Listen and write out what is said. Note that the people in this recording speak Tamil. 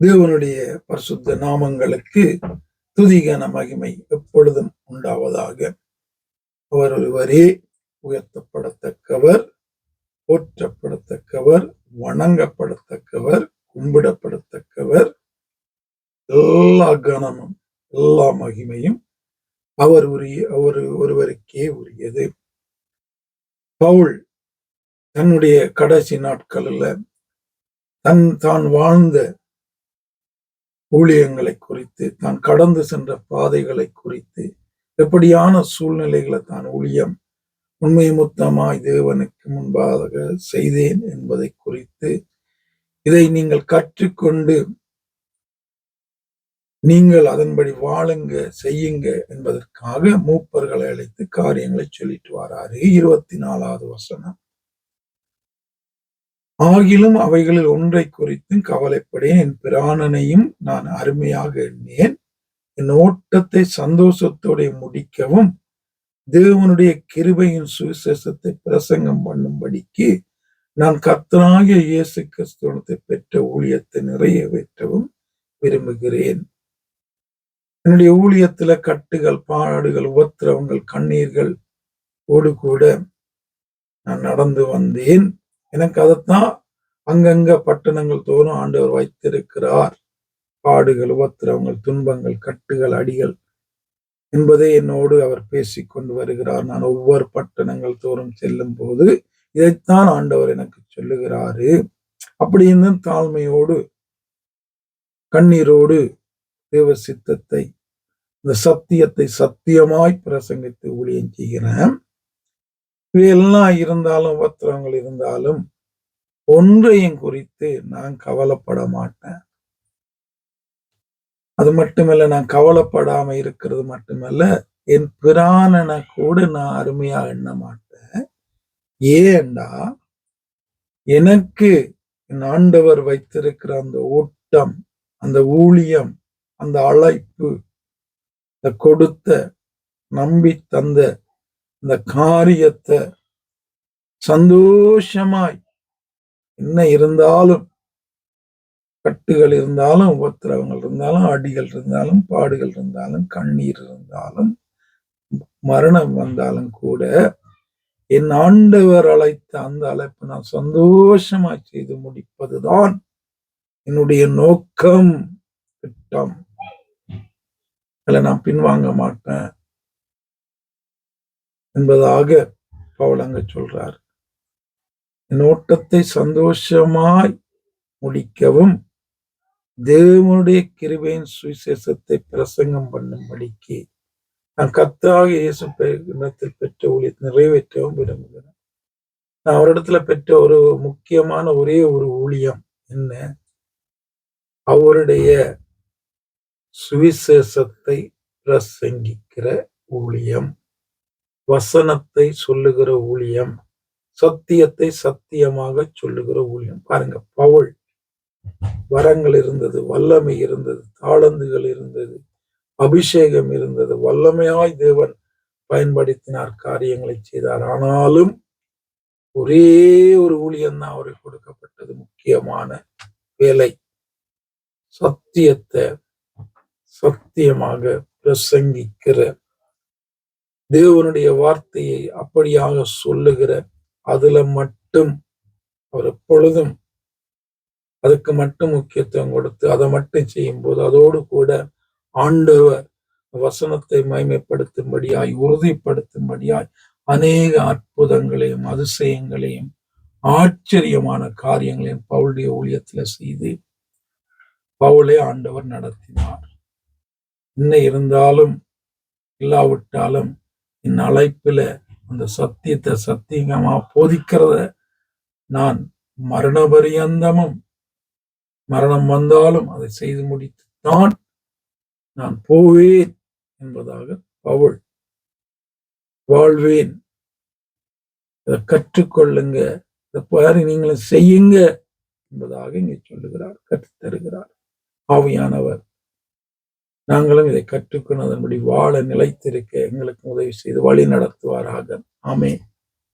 தேவனுடைய பரிசுத்த நாமங்களுக்கு துதிகன மகிமை எப்பொழுதும் உண்டாவதாக. அவர் ஒருவரே உயர்த்தப்படத்தக்கவர் போற்றப்படத்தக்கவர் வணங்கப்படத்தக்கவர் கும்பிடப்படத்தக்கவர். எல்லா கனமும் எல்லா மகிமையும் அவர் உரிய அவர் ஒருவருக்கே உரியது. பவுல் தன்னுடைய கடைசி நாட்களில் தன் தான் வாழ்ந்த ஊழியங்களை குறித்து தான் கடந்து சென்ற பாதைகளை குறித்து எப்படியான சூழ்நிலைகளை தான் ஊழியம் உண்மை முத்தமாய் தேவனுக்கு முன்பாக செய்தேன் என்பதை குறித்து இதை நீங்கள் கற்றுக்கொண்டு நீங்கள் அதன்படி வாழுங்க செய்யுங்க என்பதற்காக மூப்பர்களை அழைத்து காரியங்களை சொல்லிட்டு வராரு. இருபத்தி நாலாவது வசனம். ஆகிலும் அவைகளில் ஒன்றை குறித்தும் கவலைப்படேன். என் பிராணனையும் நான் அருமையாக எண்ணேன் என் ஓட்டத்தை சந்தோஷத்தோட முடிக்கவும் தேவனுடைய கிருபையின் சுவிசேஷத்தை பிரசங்கம் பண்ணும்படிக்கு நான் கத்தனாகிய இயேசு கிறிஸ்துவனத்தை பெற்ற ஊழியத்தை நிறைவேற்றவும் விரும்புகிறேன். என்னுடைய ஊழியத்துல கட்டுகள் பாடுகள் உபத்திரவங்கள் கண்ணீர்கள் ஓடு கூட நான் நடந்து வந்தேன். எனக்கு அதைத்தான் அங்கங்க பட்டணங்கள் தோறும் ஆண்டவர் வைத்திருக்கிறார். பாடுகள் உபத்திரவங்கள் துன்பங்கள் கட்டுகள் அடிகள் என்பதை என்னோடு அவர் பேசி கொண்டு வருகிறார். நான் ஒவ்வொரு பட்டணங்கள் தோறும் செல்லும் போது இதைத்தான் ஆண்டவர் எனக்கு சொல்லுகிறாரு. அப்படின்னு தாழ்மையோடு கண்ணீரோடு தேவ சித்தத்தை இந்த சத்தியத்தை சத்தியமாய் பிரசங்கித்து ஊழியம் செய்கிறேன். இவையெல்லாம் இருந்தாலும் உபத்திரங்கள் இருந்தாலும் ஒன்றையும் குறித்து நான் கவலைப்பட மாட்டேன். அது மட்டுமல்ல நான் கவலைப்படாம இருக்கிறது மட்டுமல்ல என் பிராணனை கூட நான் அருமையா எண்ண மாட்டேன். ஏண்டா? எனக்கு என் ஆண்டவர் வைத்திருக்கிற அந்த ஓட்டம் அந்த ஊழியம் அந்த அழைப்பு கொடுத்த நம்பி தந்த இந்த காரியத்தை சந்தோஷமாய் என்ன இருந்தாலும் கட்டுகள் இருந்தாலும் உபத்திரவங்கள் இருந்தாலும் அடிகள் இருந்தாலும் பாடுகள் இருந்தாலும் கண்ணீர் இருந்தாலும் மரணம் வந்தாலும் கூட என் ஆண்டவர் அழைத்த அந்த அழைப்பு நான் சந்தோஷமா செய்து முடிப்பதுதான் என்னுடைய நோக்கம். திட்டம். அதில் நான் பின்வாங்க மாட்டேன். என்பதாக பவுல் அங்க சொல்றார். என் ஓட்டத்தை சந்தோஷமாய் முடிக்கவும் தேவனுடைய கிருபையின் சுவிசேஷத்தை பிரசங்கம் பண்ணும்படிக்கு நான் கத்தாக இயேசு இடத்தில் பெற்ற ஊழியத்தை நிறைவேற்றவும் விரும்புகிறேன் நான் அவரிடத்துல பெற்ற ஒரு முக்கியமான ஒரே ஒரு ஊழியம் என்ன? அவருடைய சுவிசேஷத்தை பிரசங்கிக்கிற ஊழியம். வசனத்தை சொல்லுகிற ஊழியம் சத்தியத்தை சத்தியமாக சொல்லுகிற ஊழியம். பாருங்க பவுல் வரங்கள் இருந்தது வல்லமை இருந்தது தாளந்துகள் இருந்தது அபிஷேகம் இருந்தது. வல்லமையாய் தேவன் பயன்படுத்தினார் காரியங்களை செய்தார். ஆனாலும் ஒரே ஒரு ஊழியம் தான் அவருக்கு கொடுக்கப்பட்டது முக்கியமான வேலை. சத்தியத்தை சத்தியமாக பிரசங்கிக்கிற தேவனுடைய வார்த்தையை அப்படியாக சொல்லுகிற அதுல மட்டும் அவர் எப்பொழுதும் அதுக்கு மட்டும் முக்கியத்துவம் கொடுத்து அதை மட்டும் செய்யும் போது அதோடு கூட ஆண்டவர் வசனத்தை மைமைப்படுத்தும்படியாய் உறுதிப்படுத்தும்படியாய் அநேக அற்புதங்களையும் அதிசயங்களையும் ஆச்சரியமான காரியங்களையும் பவுளுடைய ஊழியத்துல செய்து பவுளே ஆண்டவர் நடத்தினார். என்ன இருந்தாலும் இல்லாவிட்டாலும் என் அழைப்பில் அந்த சத்தியத்தை சத்தியமா போதிக்கிறத நான் மரண பரியந்தமும் மரணம் வந்தாலும் அதை செய்து முடித்துத்தான் நான் போவேன் என்பதாக பவுல் வாழ்வேன். இதை கற்றுக்கொள்ளுங்க. இதை பாரு நீங்களும் செய்யுங்க என்பதாக இங்கே சொல்லுகிறார் கற்றுத்தருகிறார். ஆவியானவர். நாங்களும் இதை கற்றுக்கொண்டு அதன்படி வாழ நிலைத்திருக்க எங்களுக்கு உதவி செய்து வழி நடத்துவாராக. ஆமே